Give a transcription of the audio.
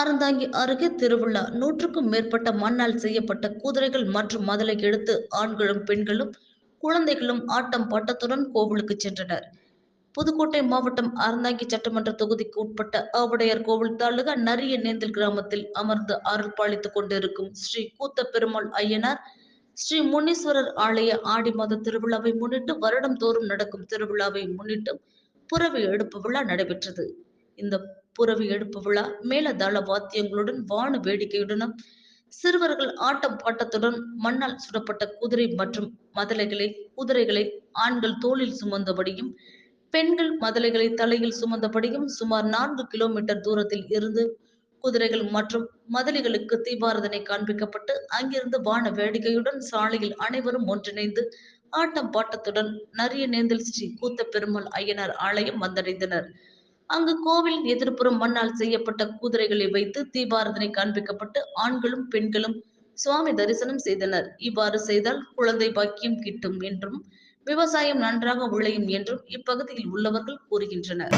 அறந்தாங்கி அருகே திருவிழா. நூற்றுக்கும் மேற்பட்ட மண்ணால் செய்யப்பட்ட குதிரைகள் மற்றும் மதலை எடுத்து ஆண்களும் பெண்களும் குழந்தைகளும் ஆட்டம் பாட்டத்துடன் கோவிலுக்கு சென்றனர். புதுக்கோட்டை மாவட்டம் அறந்தாங்கி சட்டமன்ற தொகுதிக்கு உட்பட்ட ஆவுடையார் கோவில் தாலுகா நரிய நேந்தல் கிராமத்தில் அமர்ந்து அருள் பாலித்துக் கொண்டிருக்கும் ஸ்ரீ கூத்த பெருமாள் ஐயனார் ஸ்ரீ முனீஸ்வரர் ஆலய ஆடி மாத திருவிழாவை முன்னிட்டு வருடம் தோறும் நடக்கும் திருவிழாவை முன்னிட்டு புறவி எடுப்பு விழா நடைபெற்றது. இந்த புறவி எடுப்பு விழா மேலதாள வாத்தியங்களுடன் வான வேடிக்கையுடனும் சிறுவர்கள் ஆட்டம் பாட்டத்துடன் மண்ணால் சுடப்பட்ட குதிரை மற்றும் மதலைகளை குதிரைகளை ஆண்கள் தோளில் சுமந்தபடியும் பெண்கள் மதலைகளை தலையில் சுமந்தபடியும் சுமார் நான்கு கிலோமீட்டர் தூரத்தில் இருந்து குதிரைகள் மற்றும் மதலிகளுக்கு தீபாரதனை காண்பிக்கப்பட்டு அங்கிருந்து வான வேடிக்கையுடன் சாலையில் அனைவரும் ஒன்றிணைந்து ஆட்டம் பாட்டத்துடன் நரிய நேந்தல் ஸ்ரீ கூத்த பெருமாள் ஐயனார் ஆலயம் வந்தடைந்தனர். அங்கு கோவில் எதிர்ப்புறம் மண்ணால் செய்யப்பட்ட குதிரைகளை வைத்து தீபாரதனை காண்பிக்கப்பட்டு ஆண்களும் பெண்களும் சுவாமி தரிசனம் செய்தனர். இவ்வாறு செய்தால் குழந்தை பாக்கியம் கிட்டும் என்றும் விவசாயம் நன்றாக விளையும் என்றும் இப்பகுதியில் உள்ளவர்கள் கூறுகின்றனர்.